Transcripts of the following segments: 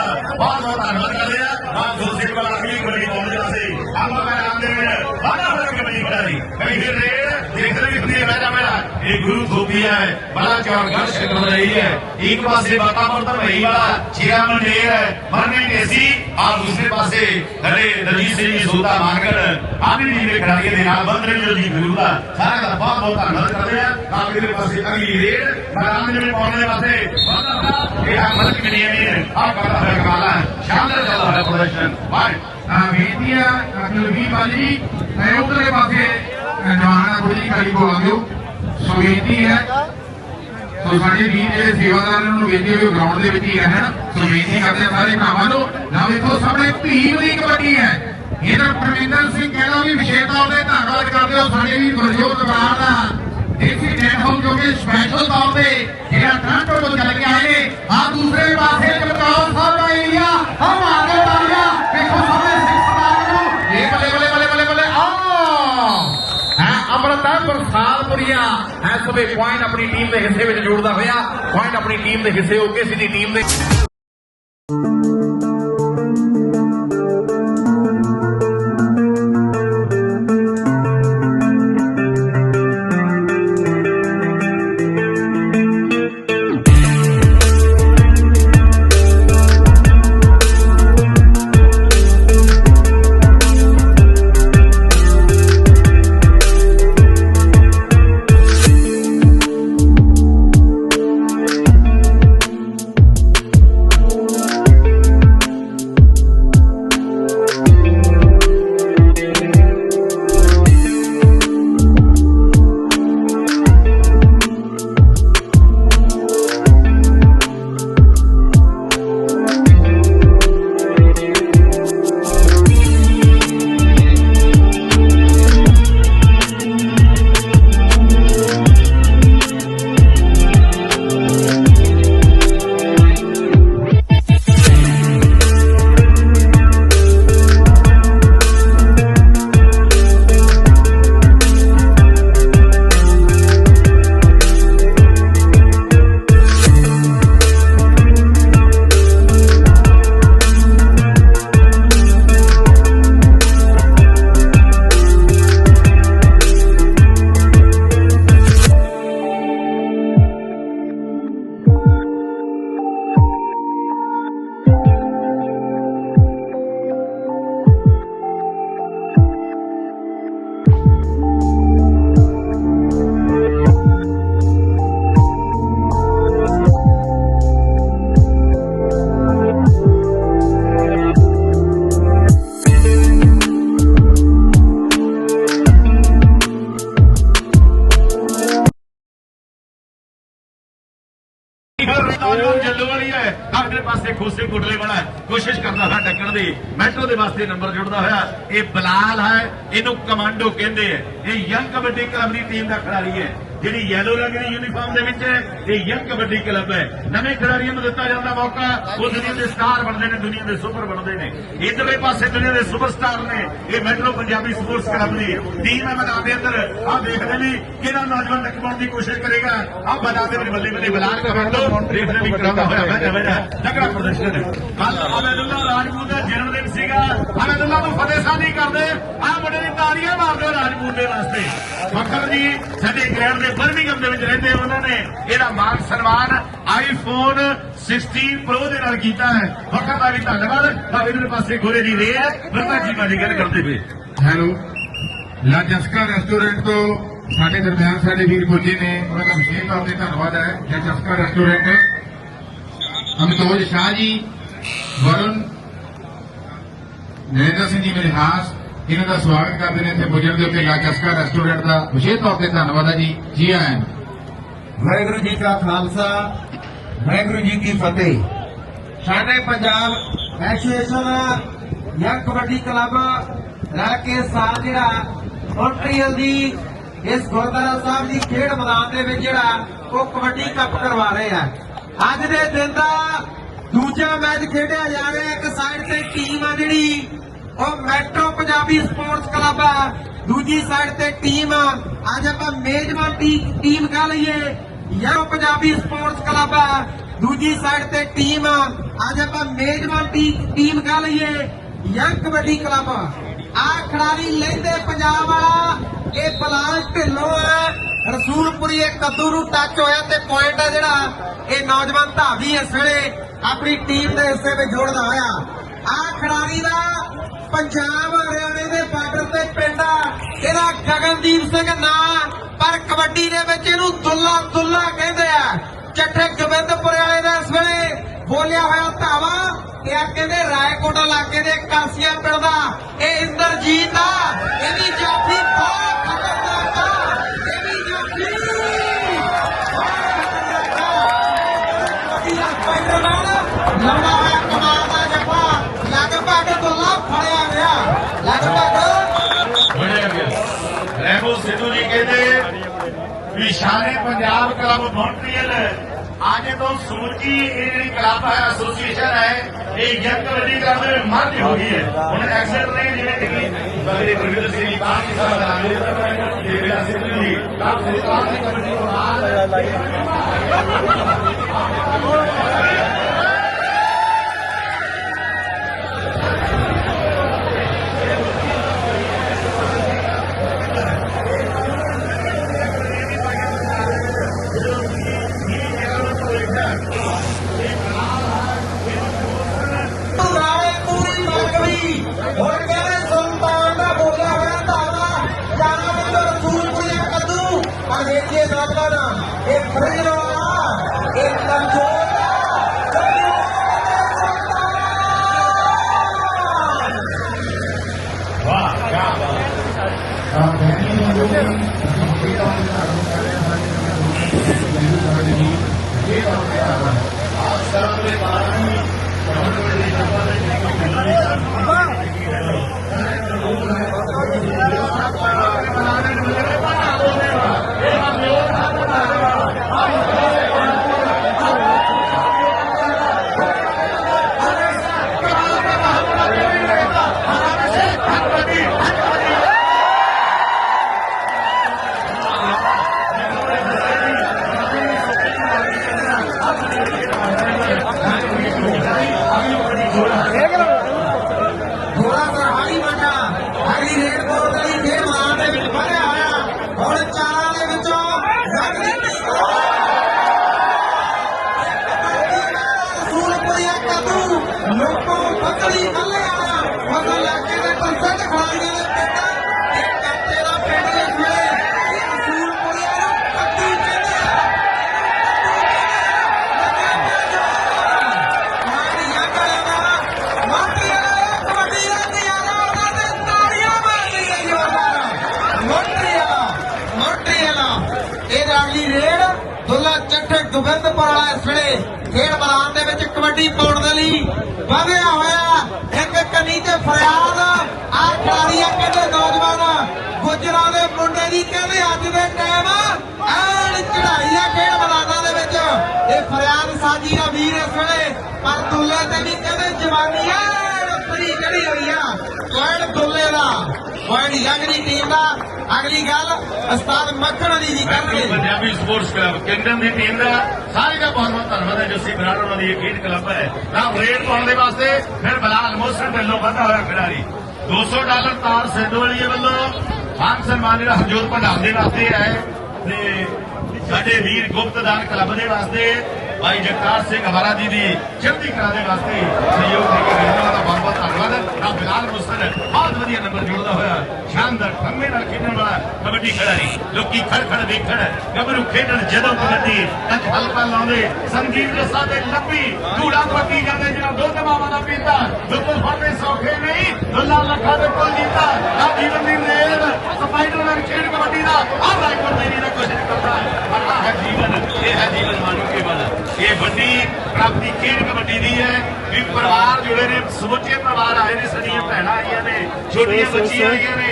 ਦਾ ਬਹੁਤ ਬਹੁਤ ਧੰਨਵਾਦ ਕਰਦੇ ਆ ਆਪ ਦੂਸਰੇ ਕੋਲ ਅਗਲੀ ਕਬੱਡੀ ਪਾਉਣ ਵਾਸਤੇ ਆਪਾਂ ਮੈਦਾਨ ਦੇ ਵਿੱਚ ਬਾਹਰ ਹੋ ਕੇ ਕਬੱਡੀ ਖਿਡਾਰੀ ਕਈ ਫਿਰ ਰੇਡ ਦੇਖਦੇ ਵੀ ਹੁੰਦੀ ਹੈ ਮੈਦਾਨ ਮੇਰਾ ਇਹ ਗੁਰੂ ਥੋਪੀਆ ਹੈ ਬੜਾ ਚੌੜ ਗਰਸ਼ ਕਰ ਰਹੀ ਹੈ ਇੱਕ ਪਾਸੇ ਵਾਤਾਵਰਣ ਤਾਂ ਭਈ ਵਾਲਾ ਚੀਰਾ ਮੰਡੇਰ ਹੈ ਮਰਨੇ ਢੇਸੀ ਆ ਦੂਸਰੇ ਪਾਸੇ ਹਰੇ ਰਜੀਤ ਸਿੰਘ ਜੀ ਸੋਤਾ ਮਾਨਗੜ ਆਮੀ ਜੀ ਦੇ ਖਿਡਾਰੀਆਂ ਦੇ ਨਾਲ ਬੰਦ ਰਹੇ ਜੀ ਗੁਰੂ ਦਾ ਸਾਰਾ ਦਾ ਬਹੁਤ ਬਹੁਤ ਧੰਨਵਾਦ ਕਰਦੇ ਆ ਆਖਰੀ ਦੇ ਪਾਸੇ ਅਗਲੀ ਰੇਡ ਮੈਦਾਨ ਦੇ ਵਿੱਚ ਪਾਉਣ ਦੇ ਵਾਸਤੇ ਬਹੁਤ ਬਹੁਤ ਇਹ ਆ ਮਲਕ ਮਨੀਆ ਨੇ ਆ ਕਰਦਾ ਹੋਇਆ ਕਮਾਲ ਹੈ ਸ਼ਾਨਦਾਰ ਚੱਲਦਾ ਹੋਇਆ ਪ੍ਰਦਰਸ਼ਨ ਵਾਹ ਆ ਬੇਨਤੀ ਆ ਕੁਲਵੀਰ ਬਾਜੀ ਜੀ ਸੋ ਬੇਨਤੀ ਹੈ। ਸੋ ਸਾਡੇ ਵੀਰ ਜਿਹੜੇ ਸੇਵਾਦਾਰ ਨੇ ਬੇਨਤੀ ਹੈ ਗਰਾਊਂਡ ਦੇ ਵਿੱਚ ਹੀ ਰਹਿਣ ਸੋ ਬੇਨਤੀ ਕਰਦੇ ਹਾਂ ਸਾਰੇ ਭਰਾਵਾਂ ਨੂੰ। ਨਾ ਵੇਖੋ ਸਾਹਮਣੇ ਭੀਮ ਦੀ ਕਬੱਡੀ ਹੈ। ਇਹਦਾ ਪ੍ਰਵਿੰਦਰ ਸਿੰਘ ਕਹਿੰਦਾ ਵੀ ਵਿਸ਼ੇਸ਼ ਤੌਰ ਤੇ ਧੰਨਵਾਦ ਕਰਦੇ ਹੋ ਸਾਡੇ ਵੀ ਗੁਰਜੋਤ ਬਰਾੜ ਦਾ। ਦੇਸੀ ਡੈਨ ਹਾਊਸ ਜੋ ਕਿ ਸਪੈਸ਼ਲ ਤੌਰ ਤੇ ਹੈ ਪੁਆਇੰਟ ਆਪਣੀ ਟੀਮ ਦੇ ਹਿੱਸੇ ਵਿੱਚ ਜੋੜਦਾ ਹੋਇਆ ਪੁਆਇੰਟ ਆਪਣੀ ਟੀਮ ਦੇ ਹਿੱਸੇ ਹੋ ਕੇ ਦੀ ਟੀਮ ਦੇ ਮੈਟਰੋ ਨੰਬਰ ਜੁੜਦਾ ਹੋਇਆ, ਇਹ ਬਲਾਲ ਹੈ, ਇਹਨੂੰ ਕਮਾਂਡੋ ਕਹਿੰਦੇ ਆ ਇਹ ਯੰਗ ਕਬੱਡੀ ਕਲੱਬ ਦੀ ਟੀਮ ਦਾ ਖਿਡਾਰੀ ਹੈ। ਜਿਹੜੀ ਯੈਲੋ ਰੰਗ ਦੀ ਯੂਨੀਫਾਰਮ ਦੇ ਵਿੱਚ ਹੈ, ਇਹ ਯੰਗ ਕਬੱਡੀ ਕਲੱਬ ਹੈ। ਨਵੇਂ ਖਿਡਾਰੀਆਂ ਨੂੰ ਦਿੱਤਾ ਜਾਂਦਾ ਮੌਕਾ। ਉਹ ਦੁਨੀਆ ਦੇ ਸਟਾਰ ਬਣਦੇ ਨੇ, ਦੁਨੀਆ ਦੇ ਸੁਪਰ ਬਣਦੇ ਨੇ। ਇਧਰਲੇ ਪਾਸੇ ਦੁਨੀਆ ਦੇ ਸੁਪਰਸਟਾਰ ਨੇ। ਇਹ ਮੈਟਰੋ ਪੰਜਾਬੀ ਸਪੋਰਟਸ ਕਲੱਬ ਦੀ ਟੀਮ ਹੈ ਮੈਦਾਨ ਦੇ ਅੰਦਰ ਆਹ ਦੇਖਦੇ ਨੇ ਕਿਹੜਾ ਨੌਜਵਾਨ ਟਕਵਾਉਣ ਦੀ ਕੋਸ਼ਿਸ਼ ਕਰੇਗਾ। ਆਹ ਮੈਦਾਨ ਦੇ ਵਿੱਚ ਬੱਲੇ ਬੱਲੇ ਬਲਾਲ ਕਮਾਂਡੋ ਦੇਖਦੇ ਵੀ ਕਰਾਉਂਦਾ ਹੋਇਆ ਬੈਠਾ ਬੈਠਾ ਤਕੜਾ ਪ੍ਰਦਰਸ਼ਨ ਹੈ। ਕੱਲ ਅਮੈਦੁੱਲਾ ਰਾਜਪੂਤ ਦਾ ਜਨਮ ਦਿਨ ਸੀਗਾ। ਅਮੈਦੁੱਲਾ ਨੂੰ ਫਤਿਹ ਸਾਨੀ ਕਰਦੇ। ਆਹ ਮੁੰਡੇ ਦੀ ਤਾੜੀਆਂ ਮਾਰਦੇ ਰਾਜਪੂਤ ਦੇ ਵਾਸਤੇ। ਫਖਰ ਜੀ, ਸਾਡੇ ਇੰਗਲੈਂਡ ਦੇ ਬਰਮਿੰਗਮ ਦੇ ਵਿੱਚ ਰਹਿੰਦੇ ਉਹਨਾਂ ਨੇ ਇਹਦਾ ਮਾਨ ਸਨਮਾਨ ਆਈਫੋਨ 16 ਪ੍ਰੋ ਦੇ ਨਾਲ ਕੀਤਾ ਹੈ। ਫਖਰ ਦਾ ਵੀ ਧੰਨਵਾਦ। ਤਾਂ ਇਹਨਾਂ ਪਾਸੇ ਗੋਰੇ ਦੀ ਰੇਲ ਬਰਮਾ ਜੀ ਵਾਲੀ ਗੱਲ ਕਰਦੇ ਪਏ ਹੈਲੋ। ਲਾ ਜਸਕਾ ਰੈਸਟੋਰੈਂਟ ਤੋਂ ਸਾਡੇ ਦਰਮਿਆਨ ਸਾਡੇ ਵੀਰ ਪੁੱਜੇ ਨੇ ਉਹਨਾਂ ਦਾ ਵਿਸ਼ੇਸ਼ ਤੌਰ ਤੇ ਧੰਨਵਾਦ ਹੈ। ਲਾ ਜਸਕਾ ਰੈਸਟੋਰੈਂਟ ਅਮਿਤੋਜ ਸ਼ਾਹ ਜੀ, ਵਰੁਣ, ਨਰਿੰਦਰ ਸਿੰਘ ਜੀ, ਮੇਰੇ ਹਾਸ ਦਾ ਸਵਾਗਤ ਕਰਦੇ ਨੇ ਇੱਥੇ ਪੁੱਜਣ ਦੇ ਉੱਤੇ ਲਾ ਰੈਸਟੋਰੈਂਟ ਦਾ ਵਿਸ਼ੇਸ਼ ਤੌਰ ਤੇ ਧੰਨਵਾਦ ਹੈ ਜੀ। ਜੀ ਆਇਆਂ ਨੂੰ। ਵਾਹਿਗੁਰੂ ਜੀ ਕਾ ਖਾਲਸਾ, ਵਾਹਿਗੁਰੂ ਜੀ ਕੀ ਫਤਿਹ। ਸਾਡੇ Punjab association young kabaddi club ਰਲ ਕੇ ਸਾਥ ਜਿਹੜਾ ਮੌਂਟਰੀਅਲ ਦੀ ਇਸ ਗੁਰਦੁਆਰਾ ਸਾਹਿਬ ਦੀ ਖੇਡ ਮੈਦਾਨ ਦੇ ਵਿੱਚ ਜਿਹੜਾ ਉਹ ਕਬੱਡੀ ਕੱਪ ਕਰਵਾ ਰਹੇ ਆ। ਅੱਜ ਦੇ ਦਿਨ ਦਾ ਦੂਜਾ ਮੈਚ ਖੇਡਿਆ ਜਾ ਰਿਹਾ। ਇੱਕ ਸਾਈਡ ਤੇ ਟੀਮ ਆ ਜਿਹੜੀ ਉਹ ਮੈਟਰੋ ਪੰਜਾਬੀ ਸਪੋਰਟਸ ਕਲੱਬ ਆ। ਦੂਜੀ ਸਾਈਡ ਤੇ ਟੀਮ ਆ। ਅੱਜ ਆਪਾਂ ਮੇਜ਼ਬਾਨ ਟੀਮ ਕਹ ਲਈਏ। ਯਾਰੋ ਪੰਜਾਬੀ ਸਪੋਰਟਸ ਕਲੱਬ ਆ। ਦੂਜੀ ਸਾਈਡ ਤੇ ਟੀਮ ਆ। ਅੱਜ ਆਪਾਂ ਮੇਜ਼ਬਾਨ ਟੀਮ ਕਹ ਲਈਏ। ਯੰਗ ਕਬੱਡੀ ਕਲੱਬ ਆ। ਖਿਡਾਰੀ ਲੈਂਦੇ ਪੰਜਾਬ ਵਾਲਾ। ਇਹ ਬਲਾਲ ਢਿੱਲੋਂ ਹੈ ਰਸੂਲਪੁਰੀ ਇਹ ਕੱਦੂ ਨੂੰ ਟੱਚ ਹੋਇਆ ਤੇ ਪੁਆਇੰਟ ਆ ਜਿਹੜਾ। ਇਹ ਨੌਜਵਾਨ ਧਾਵੀ ਇਸ ਵੇਲੇ ਆਪਣੀ ਟੀਮ ਦੇ ਹਿੱਸੇ ਵਿੱਚ ਜੋੜਦਾ ਹੋਇਆ। ਆ ਖਿਡਾਰੀ ਦਾ ਪੰਜਾਬ ਹਰਿਆਣੇ ਦੇ ਬਾਰਡਰ ਤੇ ਪਿੰਡ ਆ। ਇਹਦਾ ਗਗਨਦੀਪ ਸਿੰਘ ਨਾਂ, ਪਰ ਕਬੱਡੀ ਦੇ ਵਿੱਚ ਇਹਨੂੰ ਦੁੱਲਾ ਦੁੱਲਾ ਕਹਿੰਦੇ ਆ। ਚੱਠੇ ਗੋਬਿੰਦਪੁਰ ਵਾਲੇ ਦਾ ਇਸ ਵੇਲੇ ਬੋਲਿਆ ਹੋਇਆ ਧਾਵਾ ਇਹ ਆ ਕਹਿੰਦੇ ਰਾਏਕੋਟ ਇਲਾਕੇ ਦੇ ਕਾਸੀਆਂ ਪਿੰਡ ਦਾ। ਇਹ ਇੰਦਰਜੀਤ ਆ, ਇਹਦੀ ਜਾਫੀ ਵੀ ਸ਼ਾਨੇ ਪੰਜਾਬ ਕਲੱਬ ਮੌਂਟਰੀਅਲ ਅੱਜ ਤੋਂ ਸੂਚੀ ਇਹ ਜਿਹੜੀ ਕਲੱਬ ਹੈ ਐਸੋਸੀਏਸ਼ਨ ਹੈ ਇਹ ਯੰਗ ਕਬੱਡੀ ਕਲੱਬ ਦੇ ਮਰਜ ਹੋ ਗਈ ਹੈ ਹੁਣ ਐਕਸੈਟ ਪੁਆਇੰਟ ਯੰਗਰੀ ਟੀਮ ਦਾ ਅਗਲੀ ਗੱਲ ਉਸਤਾਦ ਮੱਖਣ ਅਲੀ ਜੀ ਕਰਨਗੇ। ਪੰਜਾਬੀ ਸਪੋਰਟਸ ਕਲੱਬ ਕਿੰਗਡਮ ਦੀ ਟੀਮ ਦਾ। ਸਾਰੇ ਦਾ ਬਹੁਤ ਬਹੁਤ ਧੰਨਵਾਦ ਹੈ ਜੱਸੀ ਬਰਾੜ ਉਹਨਾਂ ਦੀ ਇਹ ਖੇਡ ਕਲੱਬ ਹੈ। ਨਾ ਰੇਡ ਪਾਉਣ ਦੇ ਵਾਸਤੇ ਫਿਰ ਬਲਾਲ ਮੋਸਨ ਢਿੱਲੋਂ ਵਧਾ ਹੋਇਆ ਖਿਡਾਰੀ। 200 ਡਾਲਰ ਤਾਰ ਸਿੰਧੋਲੀਏ ਵੱਲੋਂ ਮਾਨ ਸਨਮਾਨ ਜਿਹੜਾ ਹਰਜੋਤ ਭੰਡਾਰ ਦੇ ਵਾਸਤੇ ਹੈ। ਤੇ ਸਾਡੇ ਵੀਰ ਗੁਪਤਦਾਨ ਕਲੱਬ ਦੇ ਵਾਸਤੇ। ਭਾਈ ਜਗਤਾਰ ਸਿੰਘ ਹਵਾਰਾ ਜੀ ਦੀ ਚੜ੍ਹਦੀ ਵਾਸਤੇ ਸਹਿਯੋਗ ਦੇ ਕੇ ਇਹਨਾਂ ਦਾ ਬਹੁਤ ਬਹੁਤ ਧੰਨਵਾਦ। ਆ ਬਿਲਾਲ ਮੁਸਤਨ ਬਹੁਤ ਵਧੀਆ ਨੰਬਰ ਜੋੜਦਾ ਹੋਇਆ, ਸ਼ਾਨਦਾਰ ਖੰਮੇ ਨਾਲ ਖੇਡਣ ਵਾਲਾ ਕਬੱਡੀ ਖਿਡਾਰੀ। ਲੋਕੀ ਖੜ ਖੜ ਵੇਖਣ, ਗੱਭਰੂ ਖੇਡਣ ਜਦੋਂ ਕਬੱਡੀ ਤੱਕ ਹਲਕਾ ਲਾਉਂਦੇ। ਸੰਗੀਤ ਰਸਾ ਦੇ ਲੱਭੀ ਧੂੜਾ ਪੱਕੀ ਜਾਂਦੇ ਜਿਹੜਾ ਦੁੱਧ ਮਾਵਾ ਦਾ ਪੀਤਾ। ਦੁੱਧ ਫੜਨੇ ਸੌਖੇ ਨਹੀਂ, ਦੁੱਲਾ ਲੱਖਾਂ ਦੇ ਕੋਲ ਜੀਤਾ। ਜੀਵਨ ਦੀ ਰੇਲ ਸਪਾਈਡਰਮੈਨ ਖੇਡ ਕਬੱਡੀ ਦਾ। ਆਹ ਰੈਕੋਰਡ ਦੇਣੀ ਦਾ ਕੋਸ਼ਿਸ਼ ਕਰਦਾ। ਹੈ ਪਰ ਆਹ ਹੈ ਜੀਵਨ, ਇਹ ਹੈ ਜੀਵਨ। ਇਹ ਵੱਡੀ ਪ੍ਰਾਪਤੀ ਖੇਡ ਕਬੱਡੀ ਦੀ ਹੈ। ਵੀ ਪਰਿਵਾਰ ਜੁੜੇ ਨੇ ਸਮੁੱਚੇ ਪਰਿਵਾਰ ਆਏ ਨੇ ਸਦੀਆਂ ਭੈਣਾਂ ਆਈਆਂ ਨੇ ਛੋਟੀਆਂ ਬੱਚੀਆਂ. ਆਈਆਂ ਨੇ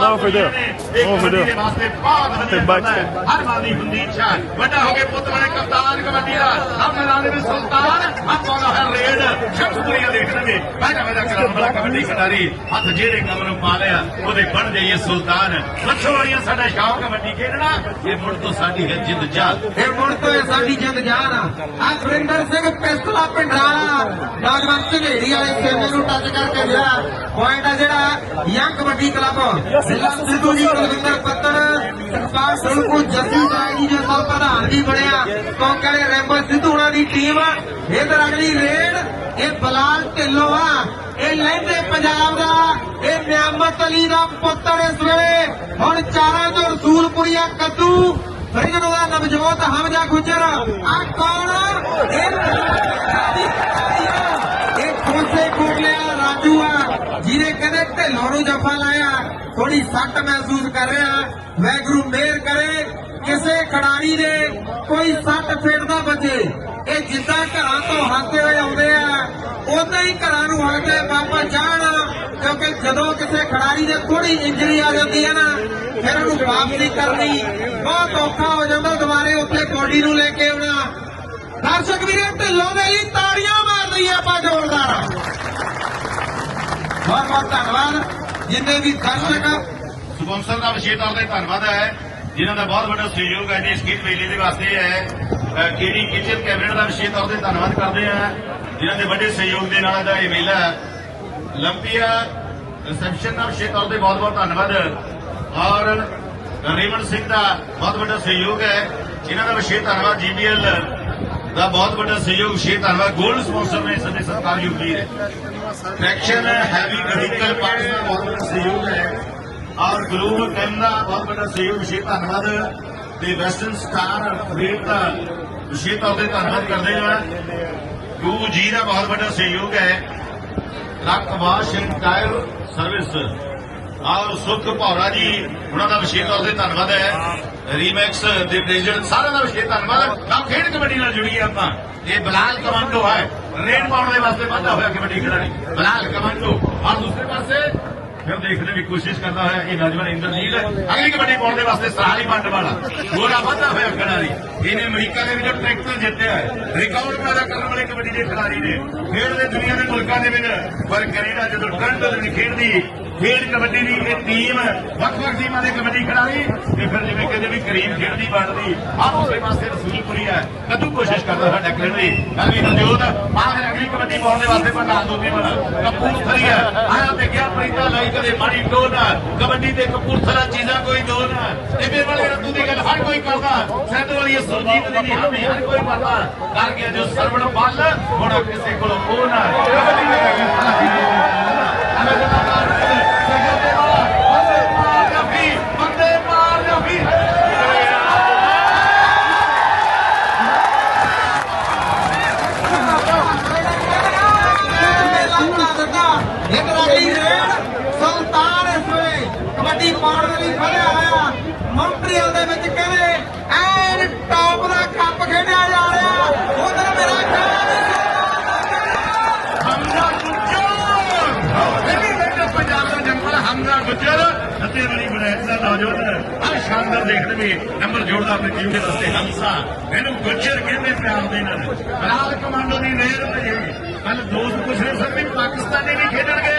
Now over there. ਹੋਈਆਂ ਨੇ। Over kabaddi there. ਦੇ ਵਾਸਤੇ ਬਹੁਤ ਵਧੀਆ. ਹਰ ਮਾਂ ਦੀ ਹੁੰਦੀ ਇੱਛਾ। ਵੱਡਾ ਹੋ ਕੇ ਪੁੱਤ ਬਣੇ ਕਪਤਾਨ ਕਬੱਡੀ ਦਾ ਆਹ ਮੈਦਾਨ ਦੇ ਵਿੱਚ ਸੁਲਤਾਨ ਆਹ ਪਾਉਂਦਾ ਹੈ ਰੇਡ ਸ਼ਮਸਪੁਰੀਆ ਦੇਖਣਗੇ ਪਹਿਲਾ ਪਹਿਲਾ ਕਰਾਉਣ ਵਾਲਾ ਕਬੱਡੀ ਖਿਡਾਰੀ ਹੱਥ ਜਿਹੜੇ ਕੰਮ ਨੂੰ ਪਾ ਲਿਆ ਉਹਦੇ ਬਣ ਜਾਈਏ ਸੁਲਤਾਨ ਮੱਛੋ ਵਾਲੀਆਂ ਸਾਡਾ ਸ਼ੌਕ ਕਬੱਡੀ ਖੇਡਣਾ ਇਹ ਮੁੜ ਤੋਂ ਸਾਡੀ ਹੈ ਜਿੰਦ ਜਾਨ ਇਹ ਮੁੜ ਤੋਂ ਇਹ ਸਾਡੀ ਜਿੰਦ ਜਾਨ ਆ ਸੁਰਿੰਦਰ ਸਿੰਘ ਪਿਸਤਲਾ ਪਿੰਡਰਾਲਾ ਨੌਜਵਾਨ ਝੰਡੇੜੀ ਵਾਲੇ ਸੇਨੇ ਨੂੰ ਟੱਚ ਕਰਕੇ ਜਿਹੜਾ ਪੁਆਇੰਟ ਆ ਜਿਹੜਾ ਯੰਗ ਕਬੱਡੀ ਕਲੱਬ ਜ਼ਿਲ੍ਹਾ ਸਿੱਧੂ ਜੀ, ਕੁਲਵਿੰਦਰ ਪੱਤਰ, ਸਰਕਾਰ ਸੁਲਕੂ ਜੱਸੀ ਰਾਏ ਜੀ ਜੋ ਸਾਲ ਪ੍ਰਧਾਨ ਵੀ ਬਣਿਆ। ਕੋਕਲੇ ਰੈਂਬੋ ਸਿੱਧੂ ਉਹਨਾਂ ਦੀ ਟੀਮ ਇਧਰ ਅਗਲੀ ਰੇਡ, ਇਹ ਬਲਾਲ ਢਿੱਲੋਂ ਆ। ਇਹ ਲਹਿੰਦੇ ਪੰਜਾਬ ਦਾ, ਇਹ ਨਿਆਮਤ ਅਲੀ ਦਾ ਪੁੱਤਰ ਇਸ ਵੇਲੇ। ਹੁਣ ਚਾਰਾਂ ਤੋਂ ਰਸੂਲਪੁਰੀਆ ਕੱਦੂ। ਫਰੀਦਨ ਦਾ ਨਵਜੋਤ ਹਮਜਾ ਗੁਜਰ ਆ? ਇਹ ਇਹ ਖੋਸੇ ਰਾਜੂ ਆ, ਜਿਹਨੇ ਕਹਿੰਦੇ ਢਿੱਲੋਂ ਨੂੰ ਜਫਾ ਲਾਇਆ ਥੋੜੀ ਸੱਟ ਮਹਿਸੂਸ ਕਰ ਰਿਹਾ। ਵੈਗਰੂ ਮੇਰ ਕਰੇ, ਕਿਸੇ ਖਿਡਾਰੀ ਦੇ ਕੋਈ ਸੱਟ ਫੇਟ ਦਾ ਬਚੇ। ਇਹ ਜਿੱਦਾਂ ਘਰਾਂ ਤੋਂ ਹਾਤੇ ਹੋਏ ਆਉਂਦੇ ਆ, ਉਦਾਂ ਹੀ ਘਰਾਂ ਨੂੰ ਆ ਕੇ ਵਾਪਸ ਜਾਣ, ਕਿਉਂਕਿ ਜਦੋਂ ਕਿਸੇ ਖਿਡਾਰੀ ਦੇ ਥੋੜੀ ਇੰਜਰੀ ਆ ਜਾਂਦੀ ਹੈ ਨਾ, ਫਿਰ ਉਹਨੂੰ ਵਾਪਸੀ ਕਰਨੀ ਬਹੁਤ ਔਖਾ ਹੋ ਜਾਂਦਾ ਦੁਬਾਰੇ ਉੱਥੇ ਬੋਡੀ ਨੂੰ ਲੈ ਕੇ ਆਉਣਾ। ਦਰਸ਼ਕ ਵੀਰੇ ਢਿੱਲੋਂ ਦੇ ਲਈ ਤਾੜੀਆਂ ਮਾਰਦੀ ਆਪਾਂ ਜ਼ੋਰਦਾਰ। ਬਹੁਤ ਬਹੁਤ ਧੰਨਵਾਦ। ਜਿੰਨੇ ਵੀ ਦਰਸ਼ਕ ਸਪਾਂਸਰ ਦਾ ਵਿਸ਼ੇਸ਼ ਤੌਰ ਤੇ ਧੰਨਵਾਦ ਹੈ, ਜਿਨ੍ਹਾਂ ਦਾ ਬਹੁਤ ਵੱਡਾ ਸਹਿਯੋਗ ਹੈ ਜੀ ਇਸ ਗੀਤ ਮੇਲੇ ਦੇ ਵਾਸਤੇ। ਹੈ ਕੇਡੀ ਕਿਚਨ ਕੈਬਨਿਟ ਦਾ ਵਿਸ਼ੇਸ਼ ਤੌਰ ਤੇ ਧੰਨਵਾਦ ਕਰਦੇ ਹਾਂ। ਜਿਨ੍ਹਾਂ ਦੇ ਵੱਡੇ ਸਹਿਯੋਗ ਦੇ ਨਾਲ ਦਾ ਇਹ ਮੇਲਾ ਲੰਪੀਆ ਰਿਸੈਪਸ਼ਨ ਦਾ ਵਿਸ਼ੇਸ਼ ਤੌਰ ਤੇ ਬਹੁਤ-ਬਹੁਤ ਧੰਨਵਾਦ। ਔਰ ਰੇਵਨ ਸਿੰਘ ਦਾ ਬਹੁਤ ਵੱਡਾ ਸਹਿਯੋਗ ਹੈ। ਇਹਨਾਂ ਦਾ ਵਿਸ਼ੇਸ਼ ਧੰਨਵਾਦ ਜੀਬੀਐਲ ਦਾ ਬਹੁਤ ਵੱਡਾ ਸਹਿਯੋਗ, ਵਿਸ਼ੇਸ਼ ਧੰਨਵਾਦ ਗੋਲਡ ਸਪਾਂਸਰ ਨੇ, ਸਾਡੇ ਸਤਿਕਾਰਯੋਗ ਵੀਰ। ਟ੍ਰੈਕਸ਼ਨ ਹੈਵੀ ਵਹੀਕਲ ਪਾਰਟਸ ਦਾ ਬਹੁਤ ਵੱਡਾ ਸਹਿਯੋਗ ਹੈ। ਔਰ ਗਲੋਬਲ ਕੈਨੇਡਾ ਬਹੁਤ ਵੱਡਾ ਸਹਿਯੋਗ, ਵਿਸ਼ੇਸ਼ ਧੰਨਵਾਦ। ਤੇ ਵੈਸਟਰਨ ਸਟਾਰ ਫਰੀਡ ਦਾ ਵਿਸ਼ੇਸ਼ ਤੌਰ ਤੇ ਧੰਨਵਾਦ ਕਰਦੇ ਹਾਂ। ਯੂ ਜੀ ਦਾ ਬਹੁਤ ਵੱਡਾ ਸਹਿਯੋਗ ਹੈ। Luck tyre service. ਔਰ ਸੁਖ ਭੌਰਾ ਜੀ, ਉਹਨਾਂ ਦਾ ਵਿਸ਼ੇਸ਼ ਤੌਰ ਤੇ ਧੰਨਵਾਦ ਹੈ। ਰੀਮੈਕਸ ਦੇ ਪ੍ਰੈਜ਼ੀਡੈਂਟ ਸਾਰਿਆਂ ਦਾ ਵਿਸ਼ੇਸ਼ ਧੰਨਵਾਦ। ਤਾਂ ਖੇਡ ਕਬੱਡੀ ਨਾਲ ਜੁੜੀਏ ਆਪਾਂ। ਇਹ ਬਲਾਲ ਕਮਾਂਡੋ ਹੈ। ਰੇਡ ਪਾਉਣ ਦੇ ਵਾਸਤੇ ਵਾਧਾ ਹੋਇਆ ਕਬੱਡੀ ਖਿਡਾਰੀ। ਬਲਾਲ ਕਮਾਂਡੋ। ਔਰ ਦੂਸਰੇ ਪਾਸੇ ਫਿਰ ਦੇਖਣ ਦੀ ਕੋਸ਼ਿਸ਼ ਕਰਦਾ ਹੋਇਆ ਇਹ ਨੌਜਵਾਨ ਇੰਦਰਜੀਤ। ਅਗਲੀ ਕਬੱਡੀ ਪਾਉਣ ਦੇ ਵਾਸਤੇ ਸਰਾਲੀ ਪੰਡ ਵਾਲਾ। ਗੋਰਾ ਵਾਧਾ ਹੋਇਆ ਖਿਡਾਰੀ। ਇਹਨੇ ਅਮਰੀਕਾ ਦੇ ਵਿੱਚ ਟਰੈਕਟਰ ਜਿੱਤਿਆ ਹੈ। ਰਿਕਾਰਡ ਪੈਦਾ ਕਰਨ ਵਾਲੇ ਕਬੱਡੀ ਦੇ ਖਿਡਾਰੀ ਨੇ। ਖੇਡ ਦੇ ਦੁਨੀਆ ਦੇ ਮੁਲਕਾਂ ਦੇ ਵਿੱਚ। ਪਰ ਕੈਨੇਡਾ ਜਦੋਂ ਟੋਰਾਂਟੋ ਵਿੱਚ ਖੇਡਦੀ ਖੇਡ ਕਬੱਡੀ ਦੀ ਇਹ ਟੀਮ ਵੱਖ-ਵੱਖ ਟੀਮਾਂ ਦੇ ਕਬੱਡੀ ਖਿਡਾਰੀ ਤੇ ਫਿਰ ਜਿਵੇਂ ਕਹਿੰਦੇ ਵੀ ਕਰੀਮ ਖੇਡਦੀ ਬਣਦੀ ਆਹ ਉਸੇ ਪਾਸੇ ਰਸੂਲਪੁਰੀ ਹੈ। ਕਦੋਂ ਕੋਸ਼ਿਸ਼ ਕਰਦਾ ਸਾਡਾ ਖੇਡ ਦੀ। ਅਗਲੀ ਨਜੋਤ ਆਖਰ ਅਗਲੀ ਕਬੱਡੀ ਪਾਉਣ ਦੇ ਵਾਸਤੇ ਬਣਾ ਦੋ ਟੀਮ ਕਪੂਰਥਲੀ ਹੈ। ਆਇਆ ਤੇ ਗਿਆ ਪ੍ਰੀਤਾ ਲਈ ਕਦੇ ਮਾੜੀ ਟੋ ਕਬੱਡੀ ਤੇ ਕਪੂਰਥਲਾ ਚੀਜ਼ਾਂ ਕੋਈ ਦੋ ਨਾ। ਇਹਦੇ ਵਾਲੇ ਰੱਤੂ ਦੀ ਗੱਲ, ਹਰ ਕੋਈ ਕਰਦਾ। ਸੈਂਦ ਵਾਲੀ ਸੁਰਜੀਤ ਦੀ ਨਹੀਂ ਹਮੇ ਹਰ ਕੋਈ ਕਰਦਾ। ਕਰ ਗਿਆ ਜੋ ਸਰਵਣ ਬੱਲ ਹੁਣ ਕਿਸੇ ਕੋਲ ਉਹ ਕਬੱਡੀ ਦੇ ਅਮੇ ਦਿੱਤਾ ਇੱਕ ਅਗਲੀ ਰੇਡ ਸੁਲਤਾਨ ਇਸ ਵੇਲੇ ਕਬੱਡੀ ਪਾਉਣ ਦੇ ਲਈ ਖੜਿਆ ਹੋਇਆ। ਮੌਂਟਰੀਅਲ ਦੇ ਵਿੱਚ ਕਹਿੰਦੇ ਐਨ ਟੌਪ ਦਾ ਕੱਪ ਖੇਡਿਆ ਜਾ ਰਿਹਾ ਉਧਰ ਮੇਰਾ ਖਿਆਲ ਹਮਜ਼ਾ ਗੁੱਜਰ ਇਹ ਵੀ ਬੇਟਾ ਪੰਜਾਬ ਦਾ ਜੰਗਲ ਹਮਜ਼ਾ ਗੁੱਜਰ ਅਤੇ ਬੜੀ ਬਰੈਤ ਦਾ ਨੌਜਵਾਨ ਆ ਸ਼ਾਨਦਾਰ ਦੇਖਦੇ ਵੀ ਨੰਬਰ ਜੋੜਦਾ ਆਪਣੇ ਟੀਮ ਦੇ ਵਾਸਤੇ ਹਮਜ਼ਾ ਇਹਨੂੰ ਗੁੱਜਰ ਕਹਿੰਦੇ ਪਿਆਰ ਦੇ ਨਾਲ ਰਾਜ ਕਮਾਂਡੋ ਦੀ ਨੇਰ ਵਜੇ ਕੱਲ ਦੋਸਤ ਪੁੱਛ ਰਹੇ ਸਰ ਵੀ ਪਾਕਿਸਤਾਨੀ ਵੀ ਖੇਡਣਗੇ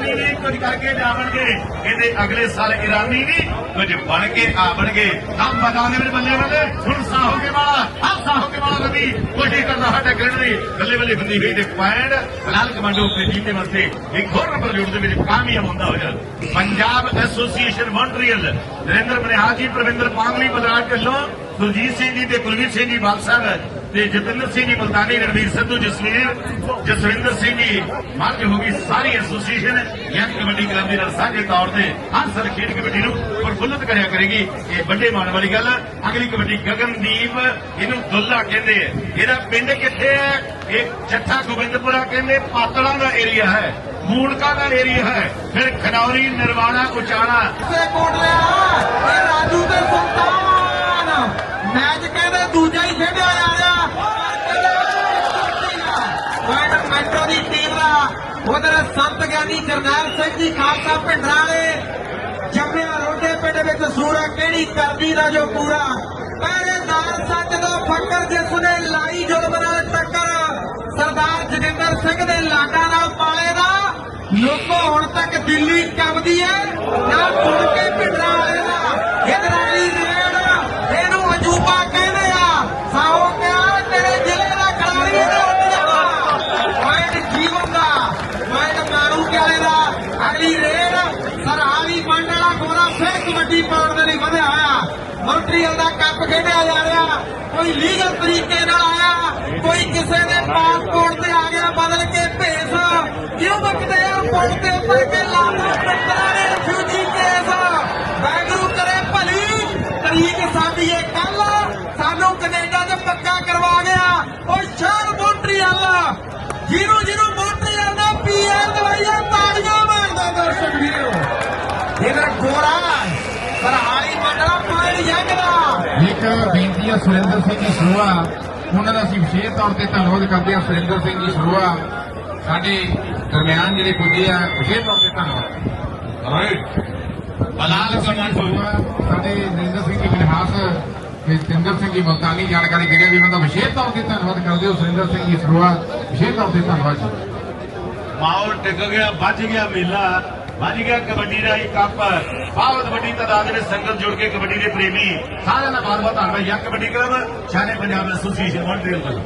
ਪਾਕਿਸਤਾਨੀ ਵੀ ਕੁਝ ਕਰਕੇ ਜਾਵਣਗੇ। ਇਹਦੇ ਅਗਲੇ ਸਾਲ ਇਰਾਨੀ ਵੀ ਕੁਝ ਬਣ ਕੇ ਆਵਣਗੇ। ਹਮ ਮੈਦਾਨ ਦੇ ਬੱਲੇ ਬੱਲੇ ਹੁਣ ਸਾਹੋਗੇ ਵਾਲਾ ਆ ਸਾਹੋਗੇ ਵਾਲਾ ਨਦੀ ਕੋਸ਼ਿਸ਼ ਕਰਦਾ ਸਾਡਾ ਖੇਡ ਬੱਲੇ ਬੱਲੇ ਹੁੰਦੀ ਹੋਈ ਤੇ ਪੁਆਇੰਟ ਬਲਾਲ ਕਮਾਂਡੋ ਆਪਣੇ ਟੀਮ ਵਾਸਤੇ ਇੱਕ ਹੋਰ ਨੰਬਰ ਜੋੜ ਦੇ ਵਿੱਚ ਕਾਮਯਾਬ ਹੁੰਦਾ ਹੋਇਆ। ਪੰਜਾਬ ਐਸੋਸੀਏਸ਼ਨ ਮੌਂਟਰੀਅਲ, ਨਰਿੰਦਰ ਬਨਿਆਲ ਜੀ, ਪ੍ਰਵਿੰਦਰ ਪਾਂਗਲੀ ਬਲਰਾਜ ਢਿੱਲੋਂ, ਸੁਰਜੀਤ ਸਿੰਘ ਜੀ ਤੇ ਕੁਲਵੀਰ ਸਿੰਘ ਜੀ ਬਾਲ ਸਾਹਿਬ ਤੇ ਜਤਿੰਦਰ ਸਿੰਘ ਜੀ ਮੁਲਤਾਨੀ ਰਣਵੀਰ ਸਿੱਧੂ, ਜਸਵੀਰ, ਜਸਵਿੰਦਰ ਸਿੰਘ ਜੀ ਮਰਜ ਹੋ ਗਈ ਸਾਰੀ ਐਸੋਸੀਏਸ਼ਨ ਯੰਗ ਕਬੱਡੀ ਕਲੱਬ ਦੇ ਨਾਲ ਸਾਂਝੇ ਤੌਰ ਤੇ ਹਰ ਸਾਲ ਖੇਡ ਕਬੱਡੀ ਨੂੰ ਪ੍ਰਫੁੱਲਤ ਕਰਿਆ ਕਰੇਗੀ। ਇਹ ਵੱਡੇ ਮਾਣ ਵਾਲੀ ਗੱਲ ਅਗਲੀ ਕਬੱਡੀ ਗਗਨਦੀਪ ਇਹਨੂੰ ਦੁੱਲਾ ਕਹਿੰਦੇ ਆ। ਇਹਦਾ ਪਿੰਡ ਕਿੱਥੇ ਹੈ ਇਹ ਚੱਠਾ ਗੋਬਿੰਦਪੁਰਾ ਕਹਿੰਦੇ ਪਾਤੜਾਂ ਦਾ ਏਰੀਆ ਹੈ ਮੂਣਕਾ ਦਾ ਏਰੀਆ ਹੈ। ਫਿਰ ਖਨੌਰੀ, ਨਿਰਵਾਣਾ, ਉਚਾਣਾ। ਸੇ ਕੋਟਲਿਆ ਇਹ ਰਾਜੂ ਤੇ ਸੁਲਤਾਨ। ਮੈਚ ਕਹਿੰਦੇ ਦੂਜਾ ਹੀ ਖੇਡਿਆ ਜਾ ਰਿਹਾ ਵਾਈਟ ਮੈਟਰੋ ਦੀ ਟੀਮ ਦਾ ਉਧਰ ਸੰਤ ਗਿਆਨੀ ਜਰਨੈਲ ਸਿੰਘ ਜੀ ਖਾਲਸਾ ਭਿੰਡਰਾਂ ਵਾਲੇ ਜੰਮਿਆ ਰੋਡੇ ਪਿੰਡ ਵਿੱਚ ਸੂਰਾ ਕਿਹੜੀ ਕਰਦੀ ਦਾ ਜੋ ਪੂਰਾ? ਪਹਿਰੇਦਾਰ ਸੱਚ ਦਾ ਫੱਕਰ ਜਿਸ ਨੇ ਲਾਈ ਜ਼ੁਲਮ ਨਾਲ ਟੱਕਰ। ਸਰਦਾਰ ਜਗਿੰਦਰ ਸਿੰਘ ਦੇ ਲਾਡਾ ਨਾਲ ਪਾਲੇ ਦਾ। ਲੋਕੋ ਹੁਣ ਤੱਕ ਦਿੱਲੀ ਕੰਬਦੀ ਹੈ, ਨਾ ਸੁਣ ਕੇ ਭਿੰਡਰਾਂ ਵਾਲੇ ਦਾ। ਇਹਦੇ ਨਾਲ ਖੇਡਿਆ ਜਾ ਰਿਹਾ? ਕੋਈ ਲੀਗਲ ਤਰੀਕੇ ਨਾਲ ਆਇਆ? ਕੋਈ ਕਿਸੇ ਦੇ ਪਾਸਪੋਰਟ ਤੇ ਆ ਗਿਆ, ਬਦਲ ਕੇ ਭੇਸ। ਕਿਉਂ ਵਕਤੇ ਏਅਰਪੋਰਟ ਤੇ ਉੱਤਰ ਕੇ ਲਾਦੂ ਟੱਕਰਾਂ ਨੇ ਰਿਫਿਊਜੀ ਕੇਸ ਵੈਗਰੂ ਕਰੇ ਭਲੀ। ਤਰੀਕ ਸਾਡੀ ਇਹ ਕੱਲ। ਸਾਨੂੰ ਕੈਨੇਡਾ 'ਚ ਪੱਕਾ ਕਰਵਾ ਗਿਆ। ਉਹ ਸ਼ਹਿਰ ਮੌਂਟਰੀਅਲ ਜਿਹਨੂੰ ਜਿਹਨੂੰ ਮੌਂਟਰੀਅਲ ਦਾ ਪੀਆਰ ਦਵਾਈਆਂ ਤਾੜੀਆਂ ਮਾਰਦਾ ਦਰਸ਼ਕ ਵੀਰੋ ਇਹਦਾ ਗੋਰਾ ਸਰਹਾਲੀ ਮੰਡਲਾ ਪਾਇਲ ਜੰਗ ਦਾ ਇੱਕ ਬੇਨਤੀ ਹੈ ਸੁਰਿੰਦਰ ਸਿੰਘ ਜੀ ਸਰੋਆ ਉਹਨਾਂ ਦਾ ਅਸੀਂ ਵਿਸ਼ੇਸ਼ ਤੌਰ ਤੇ ਧੰਨਵਾਦ ਕਰਦੇ ਹਾਂ ਸੁਰਿੰਦਰ ਸਿੰਘ ਜੀ ਸਰੋਆ ਸਾਡੇ ਦਰਮਿਆਨ ਜਿਹੜੇ ਪੁੱਜੇ ਆ ਵਿਸ਼ੇਸ਼ ਤੌਰ ਤੇ ਧੰਨਵਾਦ। ਰਾਈਟ ਬਲਾਲ ਕਮਾਂਡੋ ਸਰੋਆ, ਸਾਡੇ ਨਰਿੰਦਰ ਸਿੰਘ ਜੀ ਮਿਨਹਾਸ ਤੇ ਸਿੰਦਰ ਸਿੰਘ ਜੀ ਮਲਤਾਨੀ ਜਾਣਕਾਰੀ ਦੇ ਰਹੇ ਵੀ ਉਹਨਾਂ ਦਾ ਵਿਸ਼ੇਸ਼ ਤੌਰ ਤੇ ਧੰਨਵਾਦ ਕਰਦੇ ਹੋ ਸੁਰਿੰਦਰ ਸਿੰਘ ਜੀ ਸਰੋਆ ਵਿਸ਼ੇਸ਼ ਤੌਰ ਤੇ ਧੰਨਵਾਦ ਜੀ। ਮਾਹੌਲ ਟਿਕ ਗਿਆ ਵੱਜ ਗਿਆ ਮੇਲਾ। ਵੱਜ ਗਿਆ ਕਬੱਡੀ ਦਾ ਇਹ ਕੱਪ। ਬਹੁਤ ਵੱਡੀ ਤਾਦਾਦ ਵਿੱਚ ਸੰਗਤ ਜੁੜ ਕੇ ਕਬੱਡੀ ਦੇ ਪ੍ਰੇਮੀ। ਸਾਰਿਆਂ ਦਾ ਬਹੁਤ ਬਹੁਤ ਧੰਨਵਾਦ। ਯਾ kabaddi club, Shane Punjab association Montreal ਵੱਲੋਂ।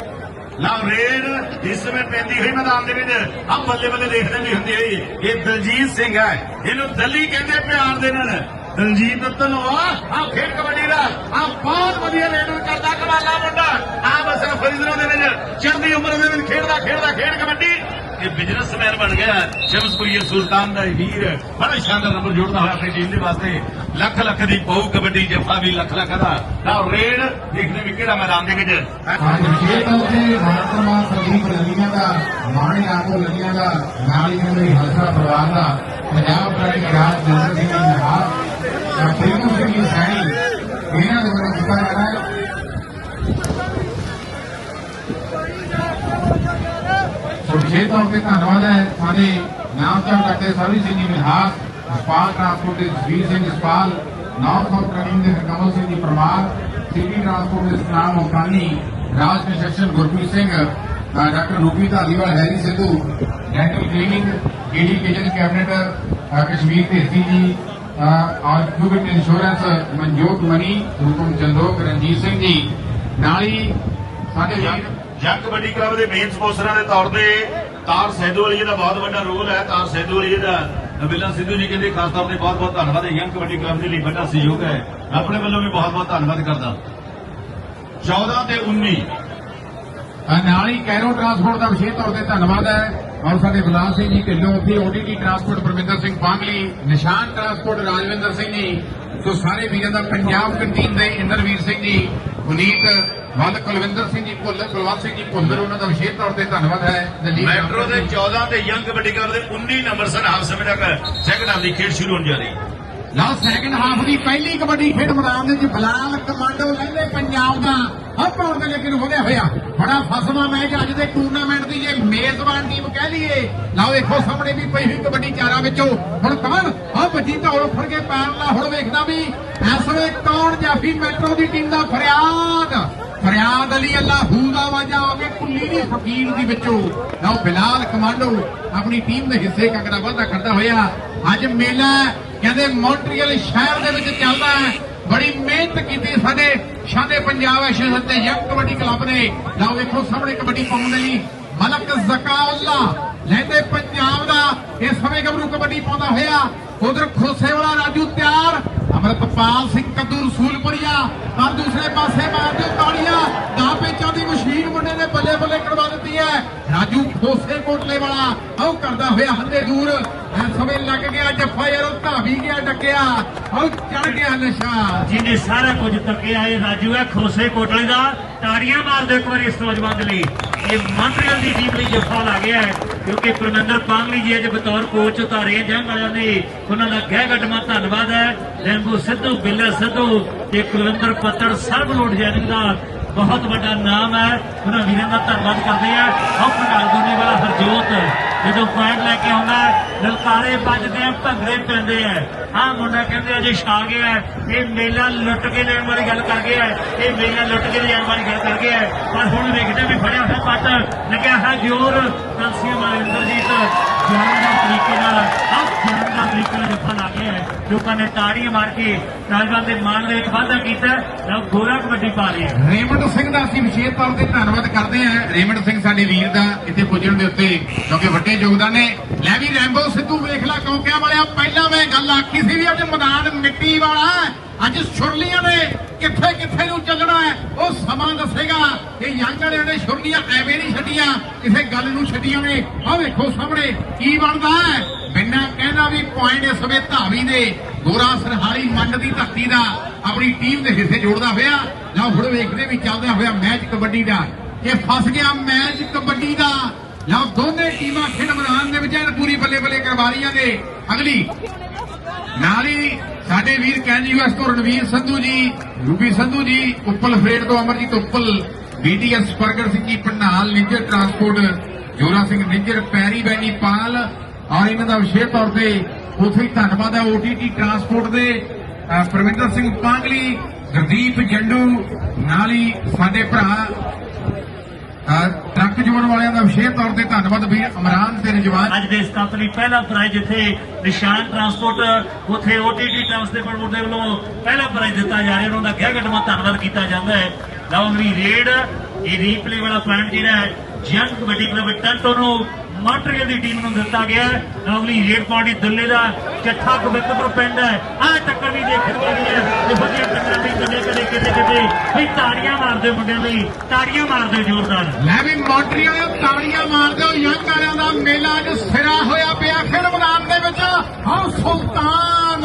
ਲਓ ਇਸ ਸਮੇਂ ਪੈਂਦੀ ਹੋਈ ਮੈਦਾਨ ਦੇ ਵਿੱਚ ਆ ਬੱਲੇ ਬੱਲੇ ਦੇਖਦੇ ਵੀ ਹੁੰਦੀ ਹੋਈ ਇਹ ਦਲਜੀਤ ਸਿੰਘ ਹੈ। ਇਹਨੂੰ ਦੱਲੀ ਕਹਿੰਦੇ ਪਿਆਰ ਦੇ ਨਾਲ। ਦਲਜੀਤ ਧਨਵਾ ਆ ਖੇਡ ਕਬੱਡੀ ਦਾ। ਆ ਬਹੁਤ ਵਧੀਆ ਰੇਡਰ ਕਰਦਾ ਕਮਾਲਾ ਮੁੰਡਾ। ਆ ਬਸ ਫਰੀਦਰੋਂ ਦੇ ਵਿੱਚ, ਚੜ੍ਹਦੀ ਉਮਰ ਦੇ ਵਿੱਚ ਖੇਡਦਾ ਖੇਡਦਾ ਖੇਡ ਕਬੱਡੀ। ਇਹ ਬਿਜ਼ਨਸਮੈਨ ਬਣ ਗਿਆ। ਸ਼ਮਸਪੁਰੀਏ ਸੁਲਤਾਨ ਦਾ ਇਹ ਬੜਾ ਸ਼ਾਨਦਾਰ ਨੰਬਰ ਜੋੜਦਾ ਹੋਇਆ ਆਪਣੀ ਟੀਮ ਦੇ ਵਾਸਤੇ। ਲੱਖ ਲੱਖ ਦੀ ਬਹੁ ਕਬੱਡੀ ਜੱਫਾ ਵੀ ਲੱਖ ਲੱਖ ਦਾ। ਲਓ ਰੇਡ ਦੇਖਦੇ ਵੀ ਕਿਹੜਾ ਮੈਦਾਨ ਦੇ ਵਿੱਚ ਅੱਜ ਵਿਸ਼ੇਸ਼ ਤੌਰ ਤੇ ਮਹਾਤਮਾ ਸੰਦੀਪ ਲਲੀਆਂ ਦਾ ਮਾਣੇ ਆਗੋ ਲਲੀਆਂ ਦਾ, ਨਾਲ ਹੀ ਮੇਰੇ ਹਲਸਾ ਪਰਿਵਾਰ ਦਾ, ਪੰਜਾਬ ਪ੍ਰੈਸ ਰਾਜ ਜਨਰਲ ਸਿੰਘ ਜੀ ਨਹਾਰ ਸਿੰਘ ਜੀ ਸੈਣੀ ਇਹਨਾਂ ਦੇ ਬਾਰੇ ਕੀਤਾ ਜਾ ਰਿਹਾ ਹੈ। ਸੋ ਵਿਸ਼ੇਸ਼ ਤੌਰ ਤੇ ਧੰਨਵਾਦ ਹੈ। ਸਾਡੇ ਨਾਮ ਤੋਂ ਡਾਕਟਰ ਸਰਵੀ ਸਿੰਘ ਜੀ ਮਿਹਾਸ ਟਰਾਂਸਪੋਰਟ ਦੇ ਜਸਵੀਰ ਸਿੰਘ ਸਪਾਲ ਨਾਮ ਤੋਂ ਟ੍ਰੇਨਿੰਗ ਦੇ ਕਮਲ ਸਿੰਘ ਜੀ ਪਰਮਾਰ ਸਿਟੀ ਟਰਾਂਸਪੋਰਟ ਦੇ Satnam Mukhani Raj construction Gurpreet Singh doctor Rupi Dhaliwal Harry Sidhu dental cleaning AD kitchen cabinet ਅ, ਕਸ਼ਮੀਰ ਢੇਸੀ ਜੀ ਔਰ ਇੰਸ਼ੋਰੈਂਸ ਮਨਜੋਤ ਮਨੀ ਹੁਕਮ ਚੰਦੋਕ ਰਣਜੀਤ ਸਿੰਘ ਜੀ। ਨਾਲ ਹੀ ਸਾਡੇ ਵੀਰ ਕਬੱਡੀ ਕਲੱਬ ਦੇ ਮੇਨ ਸਪਾਂਸਰਾਂ ਦੇ ਤੌਰ ਤੇ ਤਾਰ ਸੈਦੂ ਵਾਲੀ ਦਾ ਬਹੁਤ ਵੱਡਾ ਰੋਲ ਹੈ, ਤਾਰ ਸੈਦੂ ਵਾਲੀ ਦਾ ਨਬੀਲਾ ਸਿੱਧੂ ਜੀ ਕਹਿੰਦੇ ਖਾਸ ਤੌਰ ਤੇ ਬਹੁਤ ਬਹੁਤ ਧੰਨਵਾਦ ਹੈ ਯੰਗ ਕਬੱਡੀ ਕਲੱਬ ਦੇ ਲਈ ਵੱਡਾ ਸਹਿਯੋਗ ਹੈ। ਆਪਣੇ ਵੱਲੋਂ ਵੀ ਬਹੁਤ ਬਹੁਤ ਧੰਨਵਾਦ ਕਰਦਾ। 14 ਤੇ 19 ਨਾਲ ਹੀ ਕੈਰੋ ਟਰਾਂਸਪੋਰਟ ਦਾ ਵਿਸ਼ੇਸ਼ ਤੌਰ ਤੇ ਧੰਨਵਾਦ ਹੈ। ਔਰ ਸਾਡੇ ਗੁਲਾਮ ਸਿੰਘ ਜੀ ਢਿੱਲੋਂ ਉੱਥੇ ODT transport Parminder Singh Pangli Nishan transport Rajwinder Singh ji ਸੋ ਸਾਰੇ ਵੀਰਾਂ ਦਾ ਪੰਜਾਬ ਕੰਟੀਨ ਦੇ ਇੰਦਰਵੀਰ ਸਿੰਘ ਜੀ ਪੁਨੀਤ ਵੱਲ ਕੁਲਵਿੰਦਰ ਸਿੰਘ ਜੀ ਭੁੱਲਰ ਕੁਲਵੰਤ ਸਿੰਘ ਜੀ ਭੁੱਲਰ ਉਹਨਾਂ ਦਾ ਵਿਸ਼ੇਸ਼ ਤੌਰ ਤੇ ਧੰਨਵਾਦ ਹੈ। ਦਲੀਪ ਮੈਟਰੋ ਦੇ 14 ਤੇ ਯੰਗ ਕਲੱਬ ਦੇ 19 ਨੰਬਰ ਸਨ ਹਾਫ ਸਮੇਂ ਤੱਕ ਸੈਕੰਡ ਹਾਫ ਦੀ ਖੇਡ ਸ਼ੁਰੂ ਹੋਣ ਜਾ ਰਹੀ ਹੈ। ਲਓ ਸੈਕਿੰਡ ਹਾਫ ਦੀ ਪਹਿਲੀ ਕਬੱਡੀ ਖੇਡ ਮੈਦਾਨ ਦੇ ਵਿੱਚ ਬਲਾਲ ਕਮਾਂਡੋ ਲੈਂਦੇ ਪੰਜਾਬ ਦਾ ਹੱਪਾਂ ਦੇ ਲੇਕਿਨ ਵਧਿਆ ਹੋਇਆ? ਬੜਾ ਫਸਵਾ ਮੈਚ ਅੱਜ ਦੇ ਟੂਰਨਾਮੈਂਟ ਦੀ ਜੇ ਮੇਜ਼ਬਾਨ ਟੀਮ ਕਹਿ ਲਈਏ। ਲਓ ਦੇਖੋ ਸਾਹਮਣੇ ਵੀ ਪਈ ਹੋਈ ਕਬੱਡੀ ਚਾਰਾਂ ਵਿੱਚੋਂ। ਹੁਣ ਕਮਨ ਆ ਬੱਜੀ ਧੌਲ ਫੜ ਕੇ ਪੈਰ ਲਾ ਹੁਣ ਵੇਖਦਾ ਵੀ ਇਸ ਵੇਲੇ ਕੌਣ ਜਾਫੀ ਮੈਟਰੋ ਦੀ ਟੀਮ ਦਾ ਫਰਿਆਦ? ਫਰਿਆਦ ਅਲੀ ਅੱਲਾਹੂ ਦਾ ਵਾਜਾ ਹੋ ਕੁੱਲੀ ਦੀ ਫਕੀਰ ਦੀ ਵਿੱਚੋਂ। ਲਓ ਬਿਲਾਲ ਕਮਾਂਡੋ, ਆਪਣੀ ਟੀਮ ਦੇ ਹਿੱਸੇ ਕੰਗਰਾ ਵਾਧਾ ਕਰਦਾ ਹੋਇਆ। ਅੱਜ ਮੇਲਾ ਕਹਿੰਦੇ ਮੌਂਟਰੀਅਲ ਸ਼ਹਿਰ ਦੇ ਵਿੱਚ ਚੱਲਦਾ ਹੈ। ਬੜੀ ਮਿਹਨਤ ਕੀਤੀ ਸਾਡੇ ਸ਼ਾਨੇ ਪੰਜਾਬ ਐਸੋਸੀਏਸ਼ਨ ਤੇ ਯੰਗ ਕਬੱਡੀ ਕਲੱਬ ਨੇ। ਲਓ ਵੇਖੋ ਸਾਹਮਣੇ ਕਬੱਡੀ ਪਾਉਣ ਦੇ ਲਈ ਮਲਕ ਜ਼ਕਾਉੱਲਾ ਲੈਂਦੇ ਪੰਜਾਬ ਦਾ। ਇਸ ਸਮੇਂ ਗੱਭਰੂ ਕਬੱਡੀ ਪਾਉਂਦਾ ਹੋਇਆ। ਉਧਰ ਖੋਸੇ ਵਾਲਾ ਰਾਜੂ ਤਿਆਰ ਅਮਰਤਪਾਲ ਸਿੰਘ ਕੱਦੂ ਰਸੂਲਪੁਰੀਆ, ਪਰ ਦੂਸਰੇ ਪਾਸੇ ਮਾਰਦੇ ਤਾੜੀਆਂ ਦਾ ਪੇਚਾਂ ਦੀ ਮਸ਼ੀਨ ਮੁੰਡੇ ਨੇ ਬੱਲੇ ਬੱਲੇ ਕਰਵਾ ਦਿੱਤੀ ਹੈ। ਰਾਜੂ ਖੋਸੇ ਕੋਟਲੇ ਵਾਲਾ ਉਹ ਕਰਦਾ ਹੋਇਆ ਹੱਲੇ ਦੂਰ। ਇਸ ਸਮੇਂ ਲੱਗ ਗਿਆ ਜੱਫਾ ਯਾਰ ਉਹ ਧਾਵੀ ਗਿਆ ਡੱਕਿਆ। ਉਹ ਚੜ ਗਿਆ ਨਸ਼ਾ। ਜਿਹਨੇ ਸਾਰਾ ਕੁਝ ਤੱਕਿਆ ਇਹ ਰਾਜੂ ਹੈ, ਖੋਸੇ ਕੋਟਲੇ ਦਾ। ਤਾੜੀਆਂ ਮਾਰ ਇੱਕ ਵਾਰੀ ਇਸ ਨੌਜਵਾਨ ਦੇ ਲਈ। ਇਹ ਮੌਂਟਰੀਅਲ ਦੀ ਟੀਮ ਲਈ ਜੱਫਾ ਲਾ ਗਿਆ ਹੈ, ਕਿਉਂਕਿ ਪਰਮਿੰਦਰ ਪਾਂਗਲੀ ਜੀ ਅੱਜ ਬਤੌਰ ਕੋਚ ਉਤਾਰੇ ਜੰਗ ਵਾਲਿਆਂ ਨੇ ਉਹਨਾਂ ਦਾ ਗਹਿ ਗੱਡਮਾ ਧੰਨਵਾਦ ਹੈ। ਰੈਂਬੋ ਸਿੱਧੂ, ਬਿੱਲਾ ਸਿੱਧੂ ਤੇ ਕੁਲਵਿੰਦਰ ਪੱਤੜ ਸਰਬ ਲੋਟ ਜੈਨਿੰਗ ਦਾ ਬਹੁਤ ਵੱਡਾ ਨਾਮ ਹੈ। ਉਹਨਾਂ ਵੀਰਾਂ ਦਾ ਧੰਨਵਾਦ ਕਰਦੇ ਆ ਆਹ ਪ੍ਰਕਾਸ਼ ਦੋਨੇ ਵਾਲਾ ਹਰਜੋਤ ਜਦੋਂ ਪੁਆਇੰਟ ਲੈ ਕੇ ਆਉਂਦਾ ਹੈ, ਲਲਕਾਰੇ ਵੱਜਦੇ ਆ ਭੰਗੜੇ ਪੈਂਦੇ ਆ। ਆਹ ਮੁੰਡਾ ਕਹਿੰਦੇ ਅਜੇ ਛਾ ਗਿਆ ਇਹ ਮੇਲਾ ਲੁੱਟ ਕੇ ਲੈਣ ਵਾਲੀ ਗੱਲ ਕਰ ਗਿਆ ਇਹ ਮੇਲਾ ਲੁੱਟ ਕੇ ਲੈਣ ਵਾਲੀ ਗੱਲ ਕਰ ਗਿਆ ਹੈ। ਪਰ ਹੁਣ ਵੇਖਦੇ ਵੀ ਫੜਿਆ ਹੋਇਆ ਪੱਟ ਲੱਗਿਆ ਹੈ ਜੋਰ। ਕਲਸੀਅਮ ਵਾਲੇ ਇੰਦਰਜੀਤ ਜਾਨ ਤਰੀਕੇ ਨਾਲ, ਆਹ ਜਾਨ ਤਰੀਕੇ ਨਾਲ ਜੱਫਾ ਲਾ ਗਿਆ ਹੈ ਲੋਕਾਂ ਨੇ ਤਾੜੀਆਂ ਮਾਰ ਕੇ ਨੌਜਵਾਨ ਦੇ ਮਾਣ ਦੇ ਵਿੱਚ ਵਾਧਾ ਕੀਤਾ। ਹੈ। ਗੋਰਾ ਕਬੱਡੀ ਪਾ ਰਿਹਾ ਹੈ ਰੇਮੰਡ ਸਿੰਘ ਦਾ ਅਸੀਂ ਵਿਸ਼ੇਸ਼ ਤੌਰ ਤੇ ਧੰਨਵਾਦ ਕਰਦੇ ਹਾਂ। ਰੇਮੰਡ ਸਿੰਘ ਸਾਡੇ ਵੀਰ ਦਾ ਇੱਥੇ ਪੁੱਜਣ ਦੇ ਉੱਤੇ ਕਿਉਂਕਿ ਵੱਡੇ ਯੋਗਦਾਨ ਨੇ। ਲੈ ਵੀ ਰੈਂਬੋ ਸਿੱਧੂ ਵੇਖ ਲੈ, ਕੌਂਕਿਆਂ ਵਾਲਿਆ, ਪਹਿਲਾਂ ਮੈਂ ਗੱਲ ਆਖੀ ਸੀ ਵੀ ਅੱਜ ਮੈਦਾਨ ਮਿੱਟੀ ਵਾਲਾ ਅੱਜ ਸੁਰਲੀਆਂ ਨੇ, ਕਿੱਥੇ ਕਿੱਥੇ ਨੂੰ ਚੱਲਣਾ ਹੈ? ਉਹ ਸਮਾਂ ਦੱਸੇਗਾ। ਕਿ ਯੰਗ ਨੇ ਛੁਰਲੀਆਂ ਐਵੇਂ ਨਹੀਂ ਛੱਡੀਆਂ, ਕਿਸੇ ਗੱਲ ਨੂੰ ਛੱਡੀਆਂ ਨੇ। ਆਹ ਵੇਖੋ ਸਾਹਮਣੇ, ਕੀ ਬਣਦਾ ਹੈ? ਬਿੰਨਾ ਕਹਿੰਦਾ ਵੀ ਪੁਆਇੰਟ ਇਸ ਵੇ ਧਾਵੀ ਦੇ। ਗੋਰਾ ਸਰਹਾਲੀ ਮੰਡ ਦੀ ਧਰਤੀ ਦਾ ਆਪਣੀ ਟੀਮ ਦੇ ਹਿੱਸੇ ਜੋੜਦਾ ਹੋਇਆ। ਲਓ ਹੁਣ ਵੇਖਦੇ ਵੀ ਚੱਲਦਾ ਹੋਇਆ ਮੈਚ ਕਬੱਡੀ ਦਾ। ਇਹ ਫਸ ਗਿਆ ਮੈਚ ਕਬੱਡੀ ਦਾ ਲਓ ਦੋਨੇ ਟੀਮਾਂ ਖੇਡ ਮੈਦਾਨ ਦੇ ਵਿੱਚ ਪੂਰੀ ਬੱਲੇ ਬੱਲੇ ਕਰਵਾ ਰਹੀਆਂ ਨੇ। ਅਗਲੀ, ਨਾਲ ਹੀ ਸਾਡੇ ਵੀਰ ਕੈਨ ਯੂਐਸ ਤੋਂ ਰਣਵੀਰ ਸੰਧੂ ਜੀ, ਰੂਬੀ ਸੰਧੂ ਜੀ, ਉੱਪਲ ਫਰੇਡ ਤੋਂ ਅਮਰਜੀਤ ਉੱਪਲ ਬੀਟੀਐਸ ਪ੍ਰਗਟ ਸਿੰਘ ਜੀ, ਪੰਡਾਲ, Nijjar transport Jora Singh Nijjar, Perry Benny Pal ਔਰ ਇਹਨਾਂ ਦਾ ਵਿਸ਼ੇਸ਼ ਤੌਰ ਤੇ ਉਥੇ ਹੀ ਧੰਨਵਾਦ ਹੈ ਓਟੀਟੀ ਟਰਾਂਸਪੋਰਟ ਦੇ। ਪਰਮਿੰਦਰ ਸਿੰਘ ਪਾਂਗਲੀ, ਗੁਰਦੀਪ ਜੰਡੂ, ਨਾਲ ਹੀ ਸਾਡੇ ਭਰਾ ਟਰੱਕ ਜੋੜ ਵਾਲਿਆਂ ਦਾ ਵਿਸ਼ੇਸ਼ ਤੌਰ ਤੇ ਧੰਨਵਾਦ ਵੀਰ ਅਮਰਾਨ ਤੇ ਰਜਵਾਨ ਅੱਜ ਦੇ ਕੱਪ ਲਈ ਪਹਿਲਾ ਪ੍ਰਾਈਜ਼ ਜਿੱਥੇ ਨਿਸ਼ਾਨ ਟਰਾਂਸਪੋਰਟ ਉਥੇ ਓਟੀਟੀ ਟਰਾਂਸਪੋਰਟ ਦੇ ਵੱਲੋਂ ਪਹਿਲਾ ਪ੍ਰਾਈਜ਼ ਦਿੱਤਾ ਜਾ ਰਿਹਾ ਉਹਨਾਂ ਦਾ ਗਹਿ ਧੰਨਵਾਦ ਕੀਤਾ ਜਾਂਦਾ ਹੈ। ਲਓ ਰੇਡ, ਇਹ ਰੀਪਲੇ ਵਾਲਾ ਪੁਆਇੰਟ ਜਿਹੜਾ ਹੈ, ਜੰਗ ਕਬੱਡੀ ਕਲੱਬ ਟੰਟੋ ਨੂੰ ਮਾਂਟਰੀਅਲ ਦੀ ਟੀਮ ਨੂੰ ਦਿੱਤਾ ਗਿਆ ਹੈ। ਰੇਡ ਪਾਰਟੀ ਦੁੱਲੇ ਦਾ ਚੱਠਾ ਕਬੱਤਪੁਰ ਪਿੰਡ ਹੈ। ਆਹ ਟੱਕਰ ਵੀ ਦੇਖਣ ਵਾਲੀ ਹੈ। ਇਹ ਵਧੀਆ ਟੱਕਰ ਵੀ ਕਦੇ ਕਦੇ ਕਿਤੇ ਕਿਤੇ ਵੀ ਤਾੜੀਆਂ ਮਾਰਦੇ ਮੁੰਡਿਆਂ ਲਈ, ਤਾੜੀਆਂ ਮਾਰਦੇ ਜ਼ੋਰਦਾਰ। ਲੈ ਵੀ ਮੌਂਟਰੀਅਲ ਤਾੜੀਆਂ ਮਾਰ ਦਿਓ ਯੰਗ ਵਾਲਿਆਂ ਦਾ ਮੇਲਾ ਅੱਜ ਸਿਰਾ ਹੋਇਆ ਪਿਆ ਖੇਡ ਮੈਦਾਨ ਦੇ ਵਿੱਚ। ਹਾਂ, ਸੁਲਤਾਨ!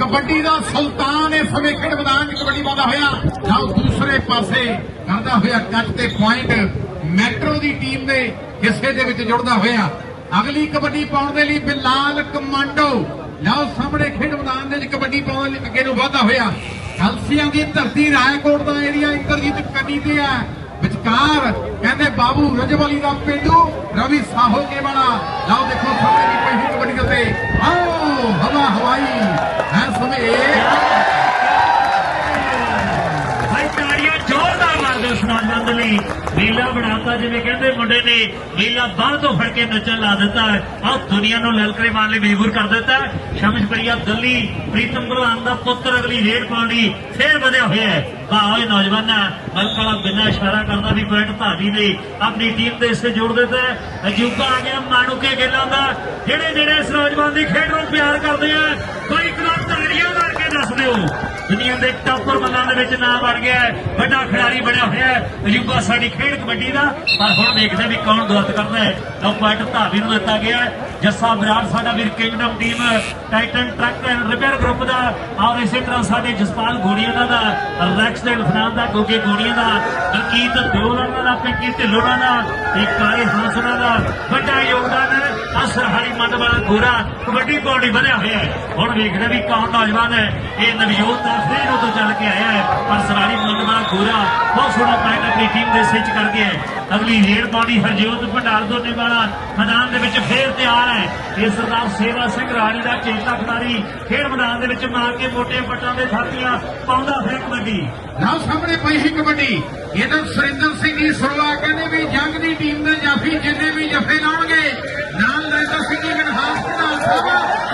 ਕਬੱਡੀ ਦਾ ਸੁਲਤਾਨ ਇਸ ਸਮੇਂ ਖੇਡ ਮੈਦਾਨ 'ਚ ਕਬੱਡੀ ਪਾਉਂਦਾ ਹੋਇਆ। ਲਓ ਦੂਸਰੇ ਪਾਸੇ, ਕਰਦਾ ਹੋਇਆ ਟੱਚ ਤੇ ਪੁਆਇੰਟ ਮੈਟਰੋ ਦੀ ਟੀਮ ਦੇ ਹਿੱਸੇ ਦੇ ਵਿੱਚ ਜੁੜਦਾ ਹੋਇਆ। ਅਗਲੀ ਕਬੱਡੀ ਪਾਉਣ ਦੇ ਲਈ ਬਿਲਾਲ ਕਮਾਂਡੋ। ਲਓ ਸਾਹਮਣੇ ਖੇਡ ਮੈਦਾਨ ਦੇ ਵਿੱਚ ਕਬੱਡੀ ਪਾਉਣ ਲਈ ਅੱਗੇ ਨੂੰ ਵਧਦਾ ਹੋਇਆ। ਕਲਸੀਆਂ ਦੀ ਧਰਤੀ ਰਾਏਕੋਟ ਦਾ ਏਰੀਆ ਇੰਦਰਜੀਤ ਕੰਨੀ ਤੇ ਹੈ ਵਿਚਕਾਰ ਕਹਿੰਦੇ, ਬਾਬੂ ਰਜਵਾਲੀ ਦਾ ਪਿੰਡੂ ਰਵੀ ਸਾਹੋਕੇ ਵਾਲਾ। ਲਓ ਦੇਖੋ, ਸਾਹਮਣੇ ਦੀ ਪਹਿਲੀ ਕਬੱਡੀ ਦੇ ਉੱਤੇ। ਆਓ, ਹਵਾ ਹਵਾਈ। ਹੈ ਸਮੇਂ ਉਸ ਨੌਜਵਾਨ ਦੇ ਲਈ ਲੀਲਾ ਬਣਾਤਾ, ਜਿਵੇਂ ਕਹਿੰਦੇ ਮੁੰਡੇ ਨੇ ਲੀਲਾ ਬਾਹਰ ਤੋਂ ਫੜ ਕੇ ਨੱਚਣ ਲਾ ਦਿੱਤਾ। ਹੈ ਦੁਨੀਆ ਨੂੰ ਲਲਕਰੇ ਮਾਰਨ ਲਈ ਮਜਬੂਰ ਕਰ ਦਿੱਤਾ। ਸ਼ਮਸ਼ਪਰੀਆ ਦਿੱਲੀ, ਪ੍ਰੀਤਮ ਭਲਵਾਨ ਦਾ ਪੁੱਤਰ ਅਗਲੀ ਰੇਡ ਪਾਉਣੀ ਫੇਰ ਵਧਿਆ ਹੋਇਆ ਹੈ। ਵਾਹ ਓਏ ਨੌਜਵਾਨਾ ਬਿਨਾਂ ਇਸ਼ਾਰਾ ਕਰਦਾ ਵੀ ਪੁਆਇੰਟ ਧਾਰੀ ਨੇ ਆਪਣੀ ਟੀਮ ਦੇ ਹਿੱਸੇ ਜੋੜ ਦਿੱਤਾ ਹੈ। ਅਜੂਬਾ ਆ ਗਿਆ, ਮਾਣੂਕੇ ਗੇਲਾਂ ਦਾ। ਜਿਹੜੇ ਜਿਹੜੇ ਇਸ ਨੌਜਵਾਨ ਦੀ ਖੇਡ ਨੂੰ ਪਿਆਰ ਕਰਦੇ ਆ, ਕੋਈ ਇੱਕ ਤਾੜੀਆਂ ਮਾਰ ਕੇ ਦੱਸ ਦਿਓ। ਦੁਨੀਆ ਦੇ ਟਾਪਰ ਬੰਦਾਂ ਦੇ ਵਿੱਚ ਨਾਮ ਬਣ ਗਿਆ ਵੱਡਾ ਖਿਡਾਰੀ ਬਣਿਆ ਹੋਇਆ ਅਜੂਬਾ ਸਾਡੀ ਖੇਡ ਕਬੱਡੀ ਦਾ। ਪਰ ਹੁਣ ਦੇਖਦੇ ਵੀ ਕੌਣ ਦੁਆਤ ਕਰਦਾ ਹੈ। ਲਓ ਪੁਆਇੰਟ ਧਾਵੀ ਨੂੰ ਦਿੱਤਾ ਗਿਆ ਜੱਸਾ ਬਰਾੜ ਸਾਡਾ ਵੀਰ kingdom team Titan truck and repair group ਦਾ। ਔਰ ਇਸੇ ਤਰ੍ਹਾਂ ਸਾਡੇ ਜਸਪਾਲ ਗੋੜੀਆਂ ਦਾ ਦਾ ਰੈਕਸ ਦੇ ਫਨਾਮ ਦਾ, ਗੋਗੇ ਗੋੜੀਆਂ ਦਾ, ਬਲਕੀਤ ਦਿਓਲਾਂ ਦਾ, ਪਿੰਕੀ ਢਿੱਲੋਂ ਦਾ, ਤੇ ਕਾਲੇ ਹਾਸਨਾ ਦਾ। ਵੱਡਾ ਯੋਗਦਾਨ ਹੈ। ਅਸਰ ਹਰੀ ਮੰਡ ਵਾਲਾ ਗੋਰਾ ਕਬੱਡੀ ਬੋਡੀ ਵਧਿਆ ਹੋਇਆ ਹੈ। ਹੁਣ ਵੇਖਦੇ ਵੀ ਕੌਣ ਨੌਜਵਾਨ ਹੈ। ਇਹ ਨਵਜੋਤ ਦਾ ਫੇਰ ਉਦੋਂ ਚੱਲ ਕੇ ਆਇਆ ਹੈ। ਪਰ ਸਰਾਰੀ ਮੰਡ ਵਾਲਾ ਗੋਰਾ ਬਹੁਤ ਸੋਹਣਾ ਪੁਆਇੰਟ ਆਪਣੀ ਟੀਮ ਦੇ ਸਿੱਚ ਕਰ ਗਿਆ ਹੈ। ਅਗਲੀ ਰੇਡ ਬਾਡੀ ਹਰਜੋਤ ਭੰਡਾਰ ਦੋਨੇ ਵਾਲਾ ਮੈਦਾਨ ਦੇ ਵਿੱਚ ਫੇਰ ਤਿਆਰ ਹੈ। ਇਹ ਸਰਦਾਰ ਸੇਵਾ ਸਿੰਘ ਰਾਣੀ ਦਾ ਚੇਤਾ ਖਿਡਾਰੀ ਖੇਡ ਮੈਦਾਨ ਦੇ ਵਿੱਚ ਮਾਰ ਕੇ ਮੋਟੇ ਪੱਟਾਂ ਦੇ ਥਾਪੀਆਂ ਪਾਉਂਦਾ ਫਿਰ ਕਬੱਡੀ। ਲਓ ਸਾਹਮਣੇ ਪਈ ਸੀ ਕਬੱਡੀ। ਇਹਦਾ ਸੁਰਿੰਦਰ ਸਿੰਘ ਜੀ ਸਰਵਾ ਕਹਿੰਦੇ ਵੀ ਜੰਗ ਦੀ ਟੀਮ ਦੇ ਜਾਫੀ ਜਿੰਨੇ ਵੀ ਜਫੇ ਲਾਉਣਗੇ, ਨਾਲ ਨਰਿੰਦਰ ਸਿੰਘ ਜੀ ਗਨਹਾਸ ਪ੍ਰਧਾਨ ਸਾਹਿਬ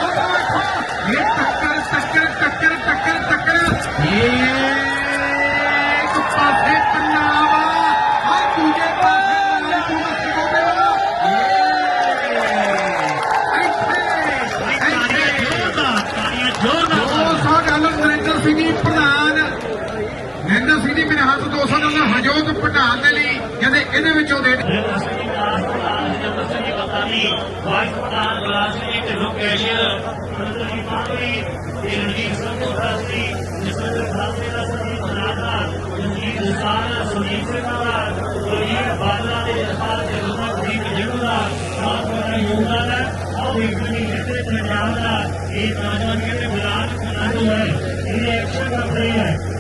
ਇਹਦੇ ਵਿੱਚੋਂ ਦੇ? ਯੋਗਦਾਨ ਹੈ ਆਓ ਇਸ ਨੂੰ ਕਿਤੇ ਪੰਜਾਬ ਦਾ ਇਹ ਹੈ। ਇਹ ਐਕਸ਼ਨ ਕਰ ਰਹੀ ਹੈ।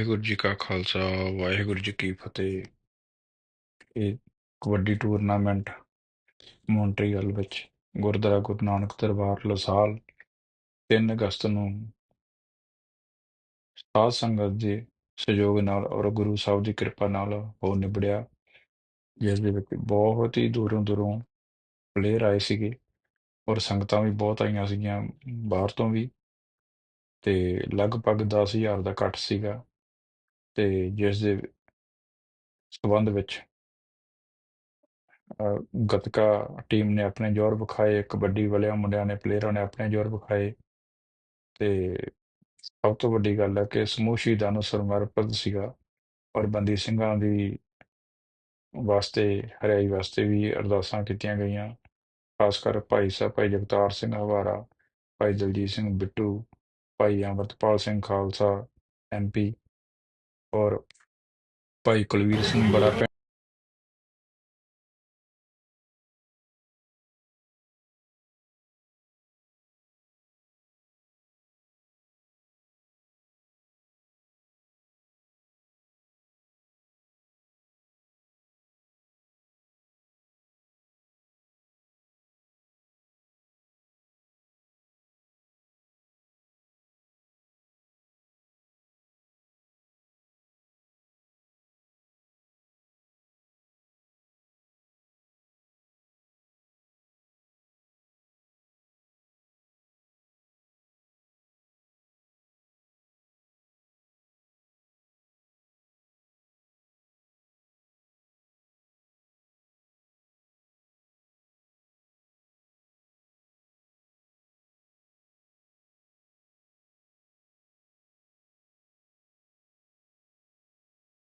ਵਾਹਿਗੁਰੂ ਜੀ ਕਾ ਖਾਲਸਾ, ਵਾਹਿਗੁਰੂ ਜੀ ਕੀ ਫਤਿਹ। ਇਹ ਕਬੱਡੀ ਟੂਰਨਾਮੈਂਟ ਮੌਂਟਰੀਅਲ ਵਿੱਚ ਗੁਰਦੁਆਰਾ ਗੁਰੂ ਨਾਨਕ ਦਰਬਾਰ, ਲਸਾਲ 3 ਅਗਸਤ ਨੂੰ ਸਾਧ ਸੰਗਤ ਦੇ ਸਹਿਯੋਗ ਨਾਲ ਔਰ ਗੁਰੂ ਸਾਹਿਬ ਦੀ ਕਿਰਪਾ ਨਾਲ ਹੋ ਨਿਬੜਿਆ, ਜਿਸ ਦੇ ਵਿੱਚ ਬਹੁਤ ਹੀ ਦੂਰੋਂ ਦੂਰੋਂ ਪਲੇਅਰ ਆਏ ਸੀਗੇ ਔਰ ਸੰਗਤਾਂ ਵੀ ਬਹੁਤ ਆਈਆਂ ਸੀਗੀਆਂ ਬਾਹਰ ਤੋਂ ਵੀ ਤੇ ਲਗਭਗ 10000 ਦਾ ਇਕੱਠ ਸੀਗਾ। ਤੇ ਜਿਸ ਦੇ ਸੰਬੰਧ ਵਿੱਚ ਅ, ਗੱਤਕਾ ਟੀਮ ਨੇ ਆਪਣੇ ਜ਼ੋਰ ਵਿਖਾਏ ਕਬੱਡੀ ਵਾਲਿਆਂ ਮੁੰਡਿਆਂ ਨੇ ਪਲੇਅਰਾਂ ਨੇ ਆਪਣੇ ਜ਼ੋਰ ਵਿਖਾਏ ਤੇ ਸਭ ਤੋਂ ਵੱਡੀ ਗੱਲ ਹੈ ਕਿ ਸਮੂਹ ਸ਼ਹੀਦਾਂ ਨੂੰ ਸਮਰਪਿਤ ਸੀਗਾ ਔਰ ਬੰਦੀ ਸਿੰਘਾਂ ਦੀ ਵਾਸਤੇ ਹਰਿਆਈ ਵਾਸਤੇ ਵੀ ਅਰਦਾਸਾਂ ਕੀਤੀਆਂ ਗਈਆਂ ਖਾਸ ਕਰ ਭਾਈ ਸਾਹਿਬ ਭਾਈ ਜਗਤਾਰ ਸਿੰਘ ਹਵਾਰਾ ਭਾਈ ਦਲਜੀਤ ਸਿੰਘ ਬਿੱਟੂ ਭਾਈ ਅੰਮ੍ਰਿਤਪਾਲ ਸਿੰਘ ਖਾਲਸਾ ਐਮਪੀ ਔਰ ਭਾਈ ਕੁਲਵੀਰ ਸਿੰਘ ਬੜਾ ਭੈਣ